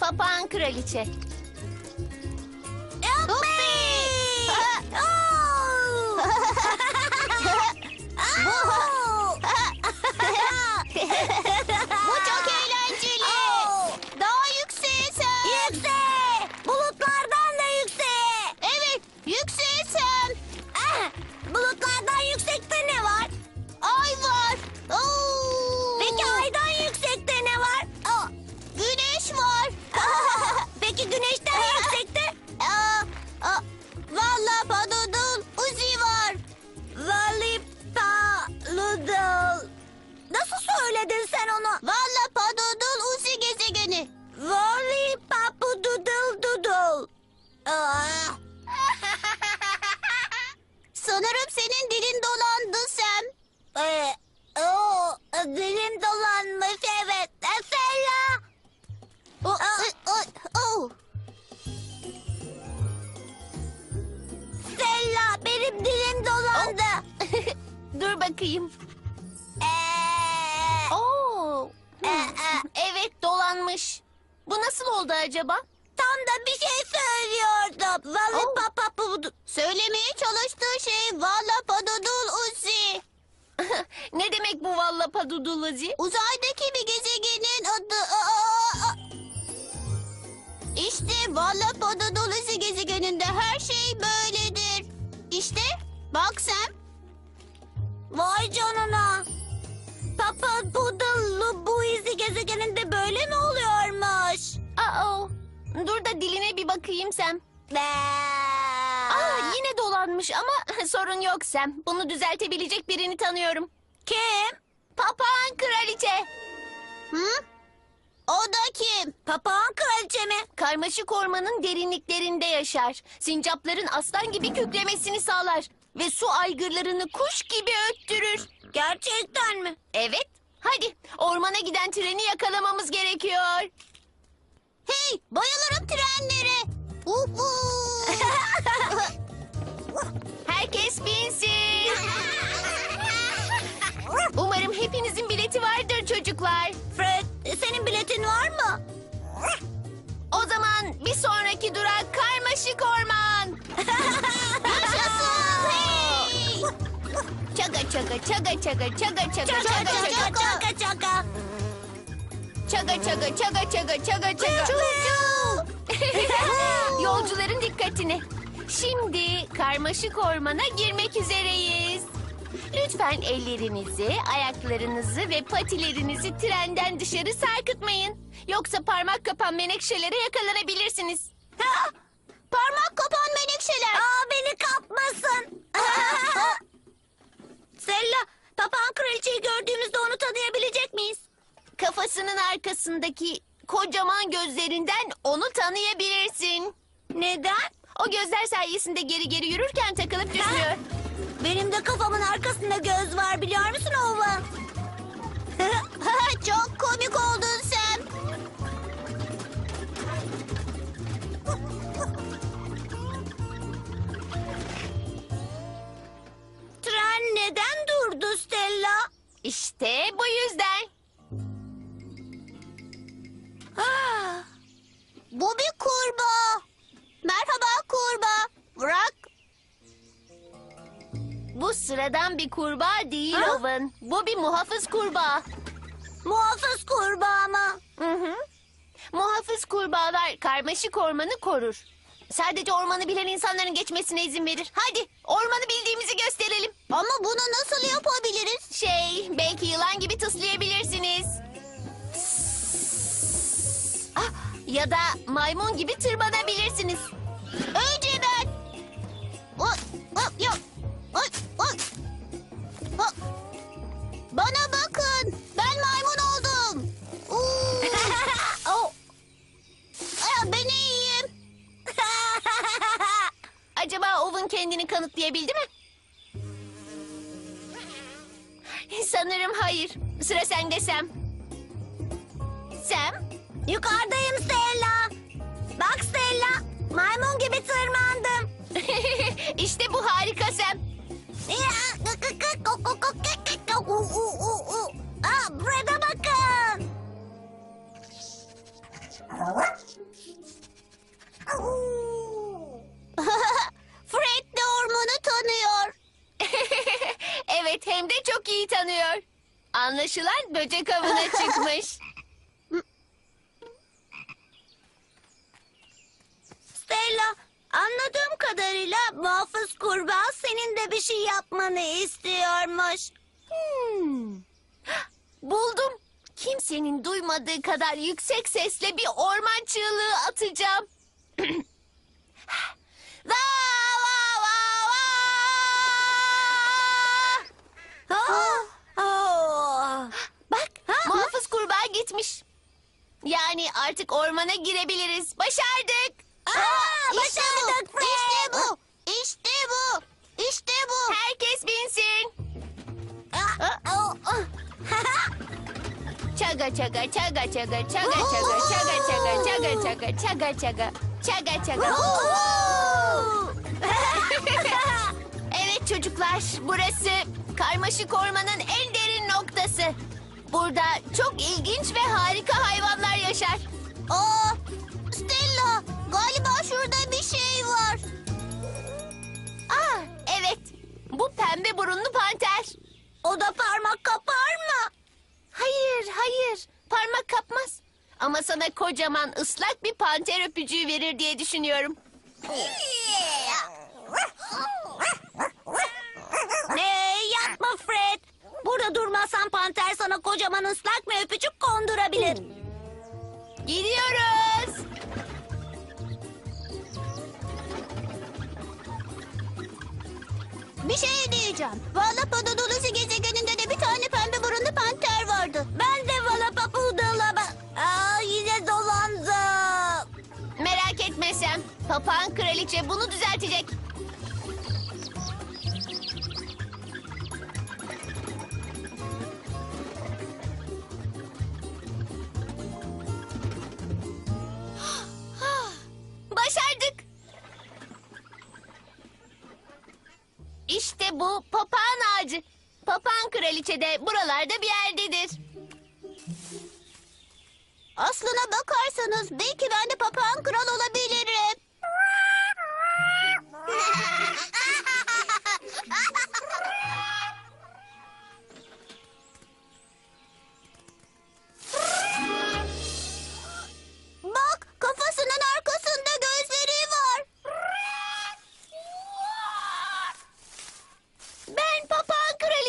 Papağan kraliçe. Evet dolanmış. Bu nasıl oldu acaba? Tam da bir şey söylüyordum. Vallahi papa budu. Söylemeye çalıştığı şey valla padudul uzi. ne demek bu valla padudul uzi? Uzaydaki bir gezegenin adı. İşte valla padudul uzi gezegeninde her şey böyledir. İşte bak sen. Vay canına. Papa izi gezegeninde böyle mi oluyormuş? Aa, dur da diline bir bakayım Sam. Aa, yine dolanmış ama sorun yok Sam. Bunu düzeltebilecek birini tanıyorum. Kim? Papağan kraliçe. Hı? O da kim? Papağan kraliçe mi? Karmaşık ormanın derinliklerinde yaşar. Sincapların aslan gibi kükremesini sağlar. Ve su aygırlarını kuş gibi öttürür. Gerçekten mi? Evet. Hadi ormana giden treni yakalamamız gerekiyor. Hey bayılırım trenlere. Uhu. Herkes binsin. Umarım hepinizin bileti vardır çocuklar. Fred, senin biletin var mı? O zaman bir sonraki durak karmaşık Çaga çaga çaga çaga çaga çaga çaga çaga çaga çaga. Çaga çaga çaga çaga çaga. Yolcuların dikkatine. Şimdi karmaşık ormana girmek üzereyiz. Lütfen ellerinizi, ayaklarınızı ve patilerinizi trenden dışarı sarkıtmayın. Yoksa parmak kapan menekşelere yakalanabilirsiniz. parmak kapan menekşeler. Aa beni kapmasın. Sella, papağan kraliçeyi gördüğümüzde onu tanıyabilecek miyiz? Kafasının arkasındaki kocaman gözlerinden onu tanıyabilirsin. Neden? O gözler sayesinde geri geri yürürken takılıp düşmüyor. Benim de kafamın arkasında göz var biliyor musun Ova? Çok komik oldun sen. İşte bu yüzden. Ah, bu bir kurbağa. Merhaba kurbağa. Bırak. Bu sıradan bir kurbağa değil Ha? Owen. Bu bir muhafız kurbağa. Muhafız kurbağa mı? Hı hı. Muhafız kurbağalar karmaşık ormanı korur. Sadece ormanı bilen insanların geçmesine izin verir. Hadi ormanı bildiğimizi gösterelim. Ama bunu nasıl yapabiliriz? Şey, belki yılan gibi tıslayabilirsiniz. Ah, ya da maymun gibi tırmanabilirsiniz. Owen kendini kanıtlayabildi mi? Sanırım hayır. Sıra sende Sam. Sam? Yukarıdayım Stella. Bak Stella. Maymun gibi tırmandım. işte bu harika Sam. Böcek avına çıkmış. Stella, anladığım kadarıyla muhafız kurbağa senin de bir şey yapmanı istiyormuş. Hmm. Buldum. Kimsenin duymadığı kadar yüksek sesle bir orman çığlığı atacağım. Va va va va. Ha? Oh. Bak muhafız kurbağa gitmiş. Yani artık ormana girebiliriz. Başardık. Aa, başardık. İşte bu. İşte bu. İşte bu. Herkes binsin. Oh, oh. Çaga çaga çaga çaga çaga çaga çaga çaga çaga çaga çaga çaga çaga çaga. Evet çocuklar, burası karmaşık ormanın en derin noktası. Burada çok ilginç ve harika hayvanlar yaşar. Aa, Stella galiba şurada bir şey var. Ah, evet. Bu pembe burunlu panter. o da parmak kapar mı? Hayır, hayır. Parmak kapmaz. Ama sana kocaman ıslak bir panter öpücüğü verir diye düşünüyorum. Ne yapma Fred. Burada durmazsan panter sana kocaman ıslak bir öpücük kondurabilir. Gidiyoruz. Bir şey diyeceğim. Valla Padadolisi gezegeninde de bir tane pembe burunlu panter vardı. Ben de Valapapu'dala... Aa, yine dolandım. Merak etmesem papağan kraliçe bunu düzeltecek. Papağan kraliçe de buralarda bir yerdedir. Aslına bakarsanız belki ben de papağan kral olabilirim.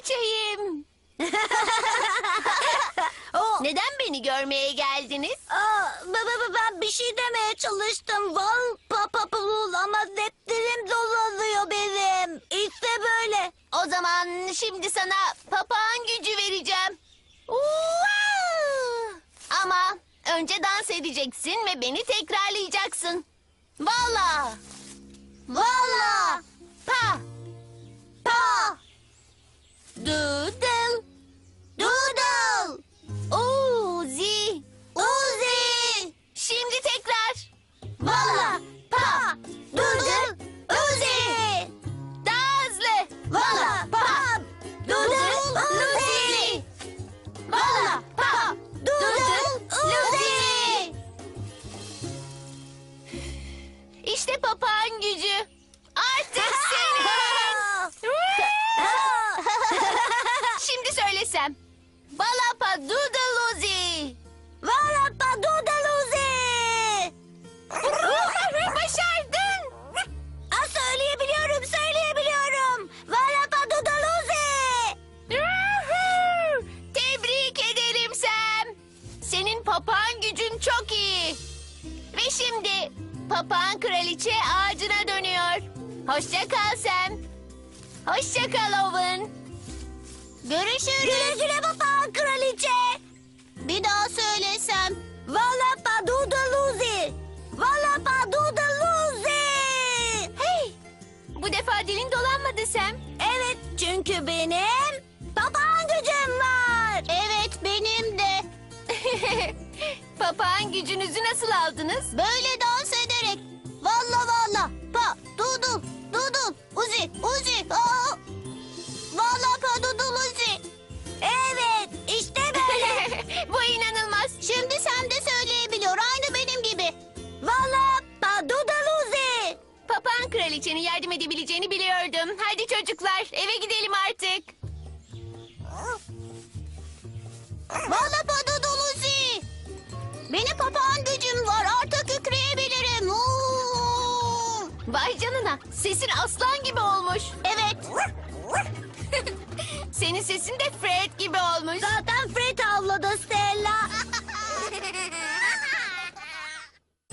Kraliçeyim. Neden beni görmeye geldiniz? aa, ba- ba- ben bir şey demeye çalıştım. Val papapul ama deptirim dolanıyor benim. İşte böyle. O zaman şimdi sana papağan gücü vereceğim. Uaa! Ama önce dans edeceksin ve beni tekrarlayacaksın. Valla. Valla. Oh. Papağan kraliçe ağacına dönüyor. Hoşça kal Sam. Hoşça kal Owen. Görüşürüz. Güle güle papağan kraliçe. Bir daha söylesem. Valapadudaluzi. Valapadudaluzi. Hey! Bu defa dilin dolanmadı Sam. Evet, çünkü benim papağan gücüm var. Evet benim de. papağan gücünüzü nasıl aldınız? Böyle dans kraliçenin yardım edebileceğini biliyordum. Hadi çocuklar eve gidelim artık. Bana Padadoluzi. Benim papağan gücüm var artık yükleyebilirim. Vay canına sesin aslan gibi olmuş. Evet. Senin sesin de Fred gibi olmuş. Zaten Fred avladı Stella.